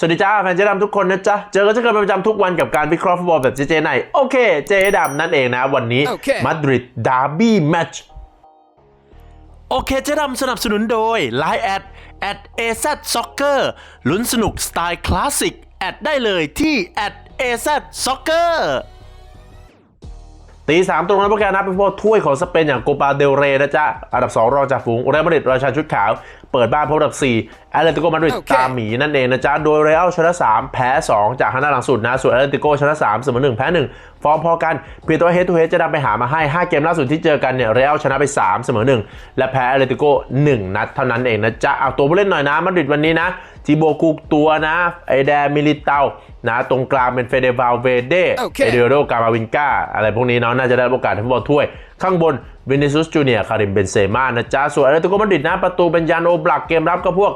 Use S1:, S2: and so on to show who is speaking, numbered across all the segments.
S1: สวัสดีจ้าแฟนเจดำทุกคนนะจ๊ะ เจอกันเช่นเคยเป็นประจำทุกวันกับการวิเคราะห์ฟุตบอลแบบเจเจในโอเค เจดำนั่นเองนะ วันนี้
S2: โอเค
S1: มาดริดดาร์บี้แมตช์โอเคเจดำสนับสนุนโดย Line แอดแอดเอซซ็อกเกอร์ลุ้นสนุกสไตล์คลาสสิกแอดได้เลยที่แอดเอซซ็อกเกอร์ ตีสามตรงนั้นโปรแกรมนับเป็นพวกถ้วยของสเปนอย่างโกปาเดลเรนะจ๊ะ อันดับ 2 รองจากฝูงเรอัลมาดริดราชาชุดขาว เปิดบ้านพบอันดับ4แอตเลติโกมาดริดตามหมีนั่นเองนะจ๊ะ โดยเรอัลชนะ 3 แพ้ 2 จากข้านาหลังสุดนะ ส่วนแอตเลติโกชนะ 3 เสมอ1 แพ้ 1 ฟอร์มพอกัน เพียงแตัวเฮดทูเฮดจะนำไปหามาให้ 5 เกมล่าสุดที่เจอกันเนี่ยเรอัลชนะไป 3 เสมอ 1 และแพ้แอตเลติโก1นัดเท่านั้นเองนะจ๊ะเอาตัวผู้เล่นหน่อยนะมาดริดวันนี้นะ ทีโบกุกตัวนะไอแดมิลิเตานะตรงกลางเป็นเฟเดวาลเวเด
S2: โอเค
S1: เอเดโรกามาวินกาอะไรพวกนี้เนาะน่าจะได้รับโอกาสในฟุตบอลถ้วย ข้างบนวินิซุสจูเนียร์คาริมเบนเซม่านะจ๊ะ ส่วนอาร์เตโกมาดริดนะ ประตูเป็นยานโอบลักเกมรับก็พวก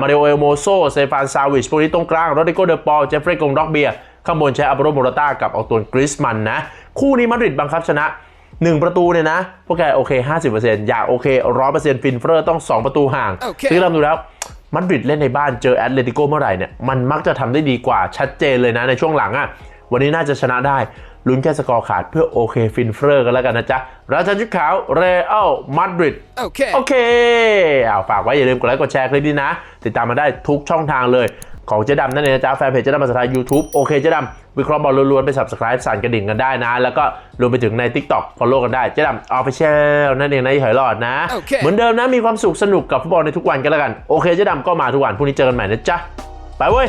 S1: มาริโอเอลโมโซเซฟานซาวิชพวกนี้ตรงกลางโรดิโกเดปอลเจฟฟรีย์กงด็อกเบียข้างบนใช้อัปโรโมราต้ากับออกตัวกริสมันนะ คู่นี้มาดริดบังคับชนะ1ประตูเนี่ยนะ พวกแกโอเค 50%อยากโอเค 100%ฟินเฟอร์ต้อง 2 ประตูห่าง
S2: โอเค
S1: ซึ่งเราดูแล้ว มาดริดเล่นในบ้านเจอแอตเลติโกเมื่อไหร่เนี่ยมันมักจะทำได้ดีกว่าชัดเจนเลยนะในช่วงหลังอะวันนี้น่าจะชนะได้ลุ้นแค่สกอร์ขาดเพื่อโอเคฟินเฟอร์กันแล้วกันนะจ๊ะ ราชันชุดขาว เรอัลมาดริด
S2: โอเค
S1: โอเคเอาฝากไว้อย่าลืมกดไลค์กดแชร์คลิปนี้นะ ติดตามมาได้ทุกช่องทางเลย ของเจ๊ดำนั่นเองนะจ๊ะแฟนเพจเจ๊ดำภาษาไทย YouTube โอเคเจ๊ดำวิเคราะห์บอลล้วนๆไป subscribe สั่นกระดิ่งกันได้นะ แล้วก็รวมไปถึงใน TikTok follow กันได้เจ๊ดำ official นั่นเองนะอย่าเหยหลอดนะ
S2: โอเค
S1: เหมือนเดิมนะมีความสุขสนุกกับฟุตบอลในทุกวันกันแล้วกันโอเคเจ๊ดำก็มาทุกวันพรุ่งนี้เจอกันใหม่นะจ๊ะไปเว้ย